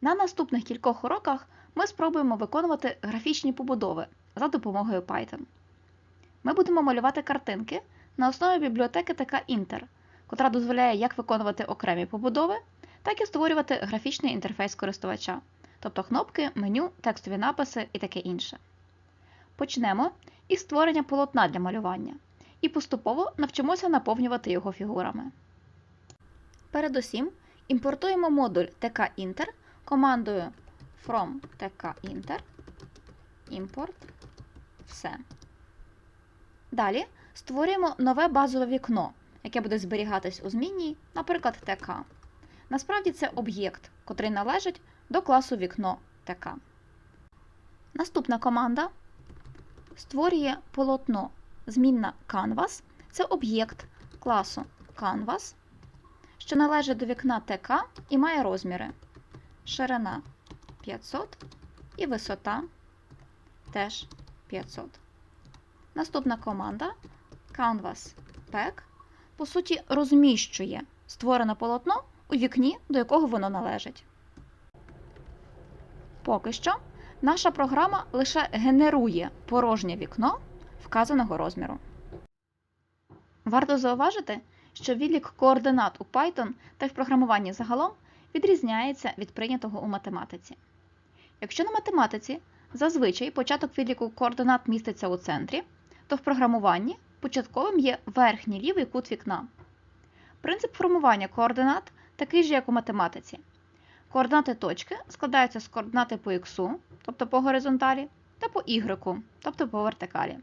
На наступних кількох уроках ми спробуємо виконувати графічні побудови за допомогою Python. Ми будемо малювати картинки на основі бібліотеки ТК Inter, котра дозволяє як виконувати окремі побудови, так і створювати графічний інтерфейс користувача, тобто кнопки, меню, текстові написи і таке інше. Почнемо із створення полотна для малювання і поступово навчимося наповнювати його фігурами. Передусім, імпортуємо модуль tkinter командою from tkinter import все. Далі створюємо нове базове вікно, яке буде зберігатись у змінній, наприклад, tk. Насправді це об'єкт, котрий належить до класу вікно tk. Наступна команда створює полотно змінна Canvas це об'єкт класу Canvas, що належить до вікна ТК і має розміри ширина 500 і висота теж 500. Наступна команда Canvas Pack, по суті, розміщує створене полотно у вікні, до якого воно належить. Поки що наша програма лише генерує порожнє вікно вказаного розміру. Варто зауважити, що відлік координат у Python та в програмуванні загалом відрізняється від прийнятого у математиці. Якщо на математиці зазвичай початок відліку координат міститься у центрі, то в програмуванні початковим є верхній лівий кут вікна. Принцип формування координат такий же, як у математиці. Координати точки складаються з координати по х, тобто по горизонталі, та по y, тобто по вертикалі.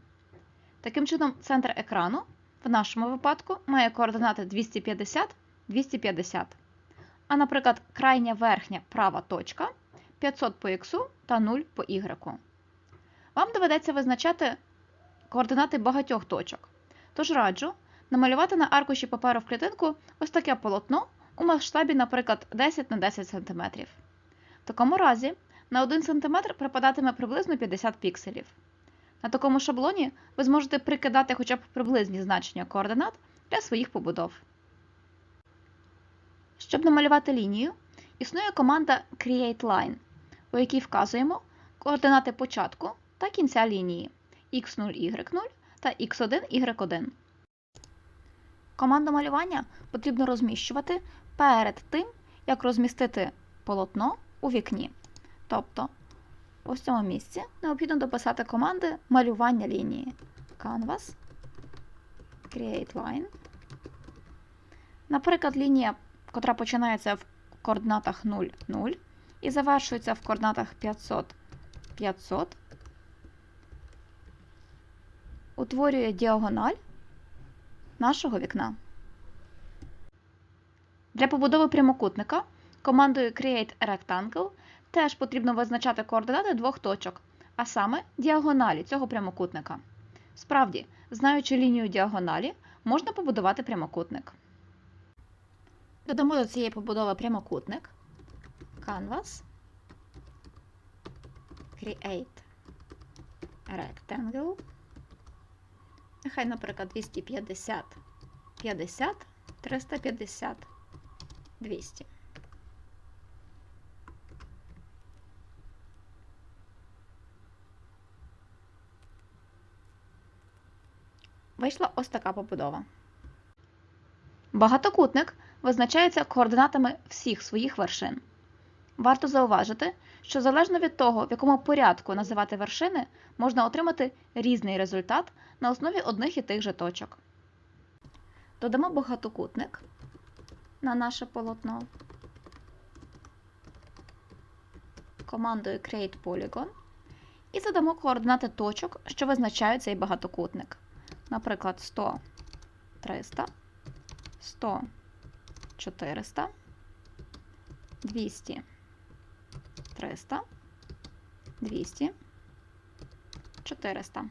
Таким чином, центр екрану в нашому випадку має координати 250, 250. А, наприклад, крайня верхня права точка 500 по х та 0 по y. Вам доведеться визначати координати багатьох точок. Тож раджу намалювати на аркуші паперу в клітинку ось таке полотно у масштабі, наприклад, 10 на 10 см. В такому разі на 1 см припадатиме приблизно 50 пікселів. На такому шаблоні ви зможете прикидати хоча б приблизні значення координат для своїх побудов. Щоб намалювати лінію, існує команда CreateLine, у якій вказуємо координати початку та кінця лінії x0, y0 та x1, y1. Команду малювання потрібно розміщувати перед тим, як розмістити полотно у вікні. Тобто, ось в цьому місці необхідно дописати команди малювання лінії Canvas, Create Line. Наприклад, лінія, котра починається в координатах 0, 0 і завершується в координатах 500, 500, утворює діагональ нашого вікна. Для побудови прямокутника командою Create Rectangle теж потрібно визначати координати двох точок, а саме діагоналі цього прямокутника. Справді, знаючи лінію діагоналі, можна побудувати прямокутник. Додамо до цієї побудови прямокутник, Canvas, Create Rectangle. Нехай, наприклад, 250, 50, 350, 200. Вийшла ось така побудова. Багатокутник визначається координатами всіх своїх вершин. Варто зауважити, що залежно від того, в якому порядку називати вершини, можна отримати різний результат на основі одних і тих же точок. Додамо багатокутник на наше полотно командою Create Polygon і задамо координати точок, що визначають цей багатокутник. Наприклад, 100, 300, 100, 400, 200, 300, 200, 400.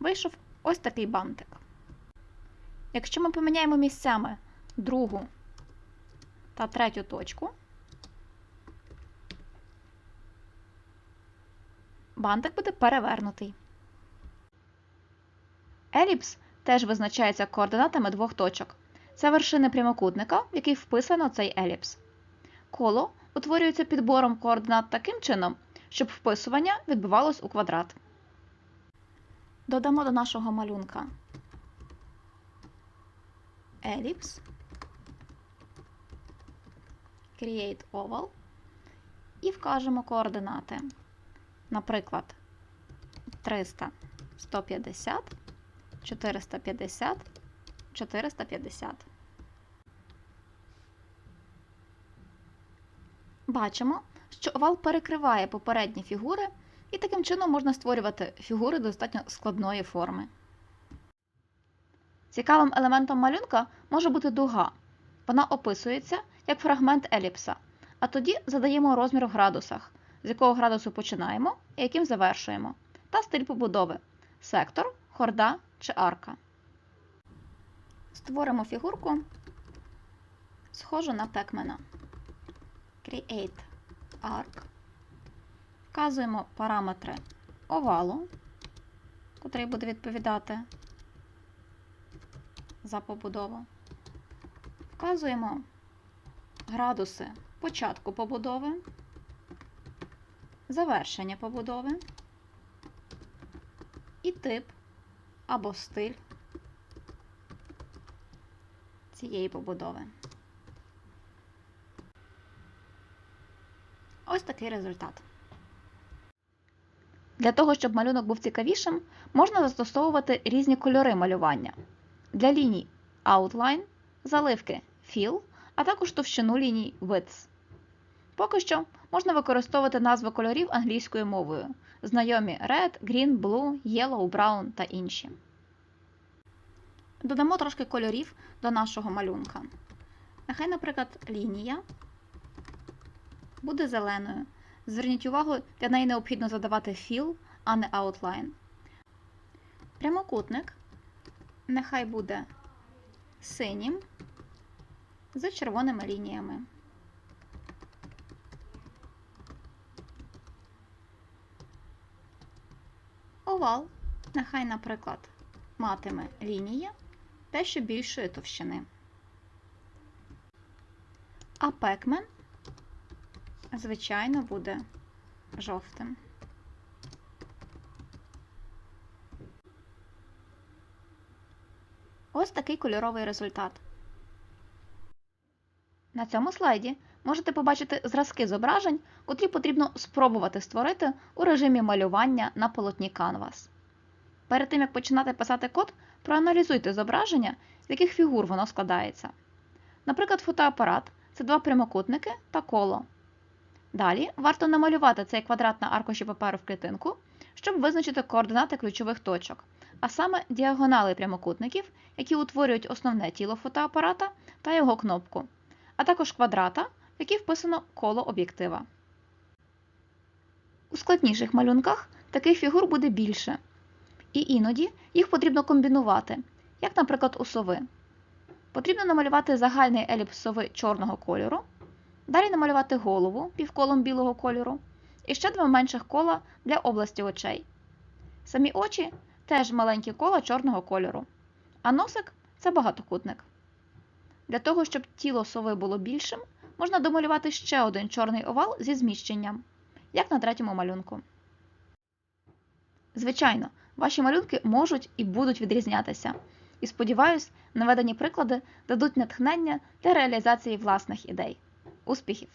Вийшов ось такий бантик. Якщо ми поміняємо місцями другу та третю точку, бантик буде перевернутий. Еліпс теж визначається координатами двох точок. це вершини прямокутника, в який вписано цей еліпс. Коло утворюється підбором координат таким чином, щоб вписування відбувалось у квадрат. Додамо до нашого малюнка еліпс, create oval і вкажемо координати. Наприклад, 300, 150, 450, 450. Бачимо, що овал перекриває попередні фігури, і таким чином можна створювати фігури достатньо складної форми. Цікавим елементом малюнка може бути дуга. Вона описується як фрагмент еліпса, а тоді задаємо розмір в градусах, з якого градусу починаємо і яким завершуємо, та стиль побудови сектор, хорда чи арка. Створимо фігурку, схожу на пекмена. Create arc. Вказуємо параметри овалу, котрий буде відповідати за побудову. Вказуємо градуси початку побудови, завершення побудови і тип або стиль цієї побудови. Ось такий результат. Для того, щоб малюнок був цікавішим, можна застосовувати різні кольори малювання. Для ліній Outline, заливки Fill, а також товщину ліній Width. Поки що можна використовувати назви кольорів англійською мовою. Знайомі Red, Green, Blue, Yellow, Brown та інші. Додамо трошки кольорів до нашого малюнка. Нехай, наприклад, лінія буде зеленою. Зверніть увагу, для неї необхідно задавати fill, а не outline. Прямокутник нехай буде синім з червоними лініями. Овал нехай, наприклад, матиме лінії дещо більшої товщини. А пекмен, звичайно, буде жовтим. Ось такий кольоровий результат. На цьому слайді можете побачити зразки зображень, котрі потрібно спробувати створити у режимі малювання на полотні Canvas. Перед тим, як починати писати код, проаналізуйте зображення, з яких фігур воно складається. Наприклад, фотоапарат це два прямокутники та коло. Далі варто намалювати цей квадрат на аркуші паперу в клітинку, щоб визначити координати ключових точок, а саме діагонали прямокутників, які утворюють основне тіло фотоапарата та його кнопку, а також квадрата, який вписано коло об'єктива. У складніших малюнках таких фігур буде більше, і іноді їх потрібно комбінувати, як, наприклад, у сови. Потрібно намалювати загальний еліпс сови чорного кольору, далі намалювати голову півколом білого кольору і ще два менших кола для області очей. Самі очі теж маленькі кола чорного кольору, а носик це багатокутник. Для того, щоб тіло сови було більшим, можна домалювати ще один чорний овал зі зміщенням, як на третьому малюнку. Звичайно, ваші малюнки можуть і будуть відрізнятися. І сподіваюсь, наведені приклади дадуть натхнення для реалізації власних ідей. Успіхів!